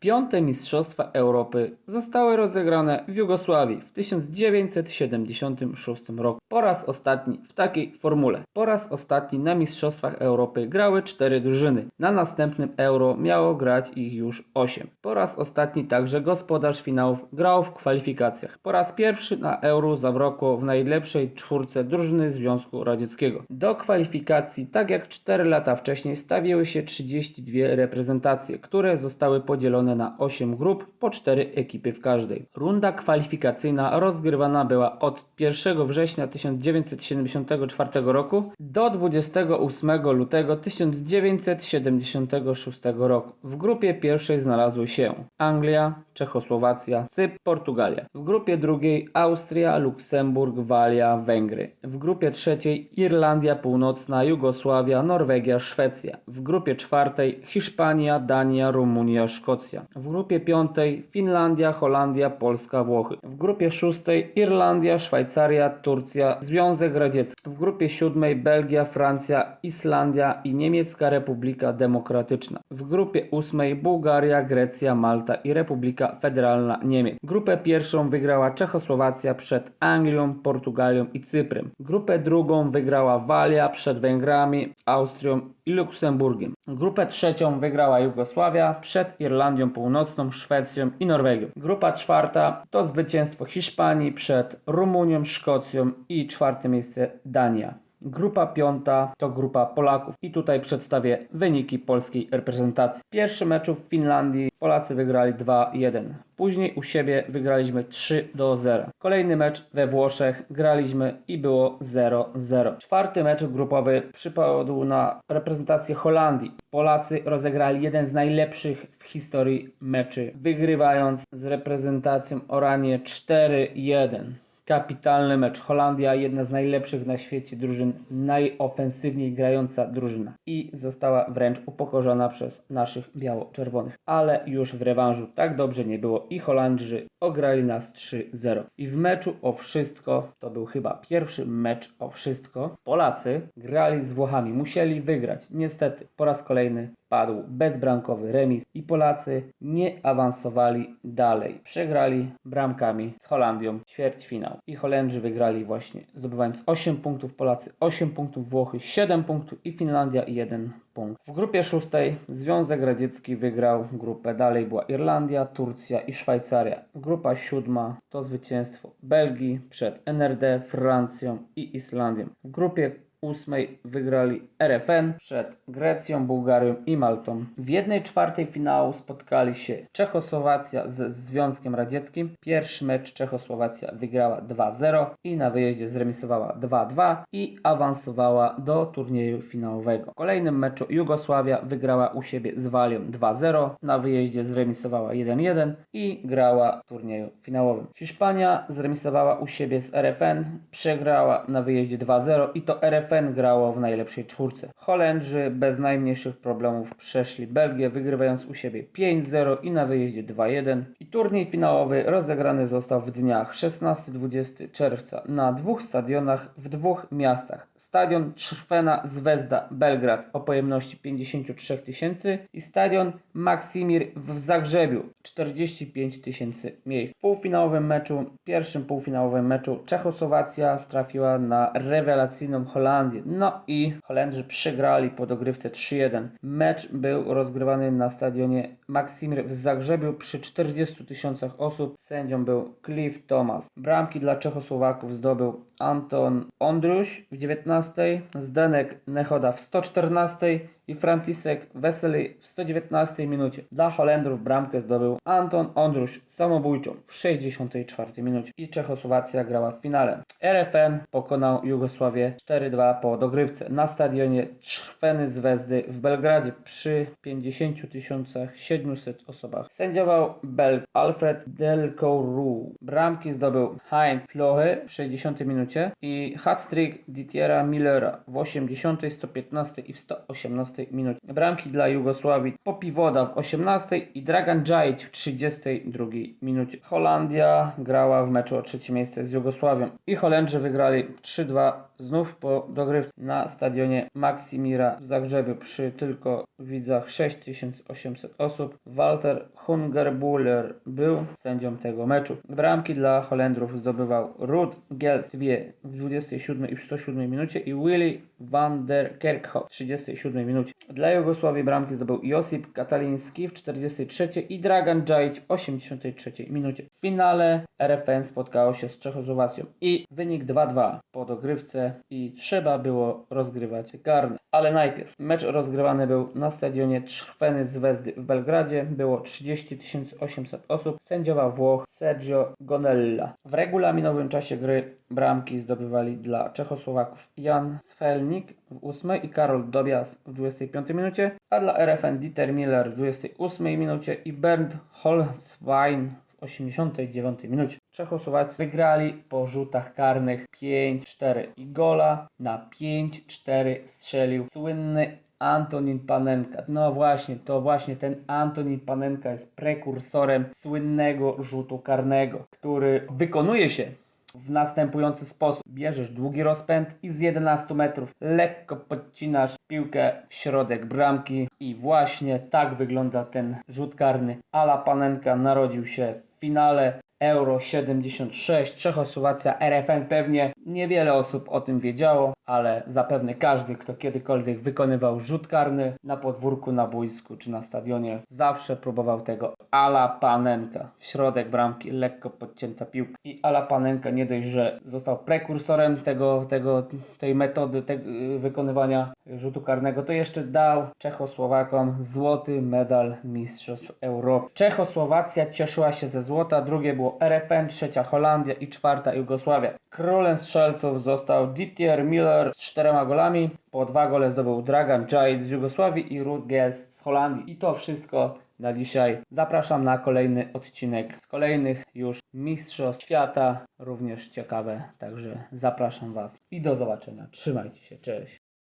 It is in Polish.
Piąte Mistrzostwa Europy zostały rozegrane w Jugosławii w 1976 roku. Po raz ostatni w takiej formule. Po raz ostatni na Mistrzostwach Europy grały cztery drużyny. Na następnym Euro miało grać ich już 8. Po raz ostatni także gospodarz finałów grał w kwalifikacjach. Po raz pierwszy na Euro zabrakło w najlepszej czwórce drużyny Związku Radzieckiego. Do kwalifikacji, tak jak 4 lata wcześniej, stawiły się 32 reprezentacje, które zostały podzielone na 8 grup, po 4 ekipy w każdej. Runda kwalifikacyjna rozgrywana była od 1 września 1974 roku do 28 lutego 1976 roku. W grupie pierwszej znalazły się Anglia, Czechosłowacja, Cypr, Portugalia. W grupie drugiej Austria, Luksemburg, Walia, Węgry. W grupie trzeciej Irlandia Północna, Jugosławia, Norwegia, Szwecja. W grupie czwartej Hiszpania, Dania, Rumunia, Szkocja. W grupie piątej Finlandia, Holandia, Polska, Włochy. W grupie szóstej Irlandia, Szwajcaria, Turcja, Związek Radziecki. W grupie siódmej Belgia, Francja, Islandia i Niemiecka Republika Demokratyczna. W grupie ósmej Bułgaria, Grecja, Malta i Republika Federalna Niemiec. Grupę pierwszą wygrała Czechosłowacja przed Anglią, Portugalią i Cyprem. Grupę drugą wygrała Walia przed Węgrami, Austrią i Luksemburgiem. Grupę trzecią wygrała Jugosławia przed Irlandią Północną, Szwecją i Norwegią. Grupa czwarta to zwycięstwo Hiszpanii przed Rumunią, Szkocją i czwarte miejsce Dania. Grupa piąta to grupa Polaków i tutaj przedstawię wyniki polskiej reprezentacji. Pierwszy meczu w Finlandii Polacy wygrali 2-1. Później u siebie wygraliśmy 3 do 0. Kolejny mecz we Włoszech graliśmy i było 0-0. Czwarty mecz grupowy przypadł na reprezentację Holandii. Polacy rozegrali jeden z najlepszych w historii meczy, wygrywając z reprezentacją Oranie 4-1. Kapitalny mecz. Holandia, jedna z najlepszych na świecie drużyn, najofensywniej grająca drużyna. I została wręcz upokorzona przez naszych biało-czerwonych. Ale już w rewanżu tak dobrze nie było i Holandrzy ograli nas 3-0. I w meczu o wszystko, to był chyba pierwszy mecz o wszystko, Polacy grali z Włochami. Musieli wygrać. Niestety, po raz kolejny padł bezbramkowy remis i Polacy nie awansowali dalej. Przegrali bramkami z Holandią ćwierćfinał. I Holendrzy wygrali właśnie, zdobywając 8 punktów Polacy, 8 punktów Włochy, 7 punktów i Finlandia 1 punkt. W grupie szóstej Związek Radziecki wygrał grupę. Dalej była Irlandia, Turcja i Szwajcaria. Grupa siódma to zwycięstwo Belgii przed NRD, Francją i Islandią. W grupie ósmej wygrali RFN przed Grecją, Bułgarią i Maltą. W jednej czwartej finału spotkali się Czechosłowacja z Związkiem Radzieckim. Pierwszy mecz Czechosłowacja wygrała 2-0 i na wyjeździe zremisowała 2-2 i awansowała do turnieju finałowego. W kolejnym meczu Jugosławia wygrała u siebie z Walią 2-0, na wyjeździe zremisowała 1-1 i grała w turnieju finałowym. Hiszpania zremisowała u siebie z RFN, przegrała na wyjeździe 2-0 i to RFN grało w najlepszej czwórce. Holendrzy bez najmniejszych problemów przeszli Belgię, wygrywając u siebie 5-0 i na wyjeździe 2-1. I turniej finałowy rozegrany został w dniach 16-20 czerwca na dwóch stadionach w dwóch miastach. Stadion Czerwena Zvezda Belgrad o pojemności 53 tysięcy i stadion Maksimir w Zagrzebiu 45 tysięcy miejsc. W półfinałowym meczu, pierwszym półfinałowym meczu Czechosłowacja trafiła na rewelacyjną Holandię. No i Holendrzy przegrali po dogrywce 3-1. Mecz był rozgrywany na stadionie Maksimir w Zagrzebiu przy 40 tysiącach osób. Sędzią był Cliff Thomas. Bramki dla Czechosłowaków zdobył Anton Ondruś w 19, Zdenek Nechoda w 114 i František Wesely w 119 minucie. Dla Holendrów bramkę zdobył Anton Ondruś samobójczą w 64 minucie i Czechosłowacja grała w finale. RFN pokonał Jugosławię 4-2 po dogrywce na stadionie Czerweny Zvezdy w Belgradzie przy 50 700 osobach. Sędziował Belg Alfred Delcourt. Bramki zdobył Heinz Flohe w 60 minucie i hat-trick Dietiera Millera w 80, 115 i w 118 minucie. Bramki dla Jugosławii Popiwoda w 18 i Dragan Djajic w 32 minucie. Holandia grała w meczu o trzecie miejsce z Jugosławią i Holendrzy wygrali 3-2 znów po dogrywce na stadionie Maksimira w Zagrzebiu przy tylko widzach 6800 osób. Walter Hungerbuller był sędzią tego meczu. Bramki dla Holendrów zdobywał Ruud Gels dwie w 27 i w 107 minucie i Willy van der Kerkhoff w 37 minucie. Dla Jugosławii bramki zdobył Josip Kataliński w 43 i Dragan Djajic w 83 minucie. W finale RFN spotkało się z Czechosłowacją i wynik 2-2 po dogrywce i trzeba było rozgrywać karny. Ale najpierw mecz rozgrywany był na stadionie Trzchweny Zvezdy w Belgradzie. Było 30 800 osób. Sędziował Włoch Sergio Gonella. W regulaminowym czasie gry bramki zdobywali dla Czechosłowaków Jan Sfelnik w 8 i Karol Dobias w 25 minucie, a dla RFN Dieter Miller w 28 minucie i Bernd Holzwein 89 minucie. Czechosłowacy wygrali po rzutach karnych 5-4 i gola na 5-4 strzelił słynny Antonin Panenka. No właśnie, to właśnie ten Antonin Panenka jest prekursorem słynnego rzutu karnego, który wykonuje się w następujący sposób. Bierzesz długi rozpęd i z 11 metrów lekko podcinasz piłkę w środek bramki i właśnie tak wygląda ten rzut karny. Ala Panenka narodził się w finale Euro 76, Czechosłowacja, RFN. Pewnie niewiele osób o tym wiedziało, ale zapewne każdy, kto kiedykolwiek wykonywał rzut karny na podwórku, na boisku czy na stadionie, zawsze próbował tego Ala Panenka. W środek bramki, lekko podcięta piłka. I Ala Panenka nie dość, że został prekursorem tego, tego, tej metody te, wykonywania rzutu karnego, to jeszcze dał Czechosłowakom złoty medal Mistrzostw Europy. Czechosłowacja cieszyła się ze złota, drugie było RFN, trzecia Holandia i czwarta Jugosławia. Królem strzelców został Didier Miller z czterema golami. Po dwa gole zdobył Dragan Djajic z Jugosławii i Ruud Gels z Holandii. I to wszystko na dzisiaj. Zapraszam na kolejny odcinek z kolejnych już Mistrzostw Świata, również ciekawe. Także zapraszam Was i do zobaczenia. Trzymajcie się, cześć.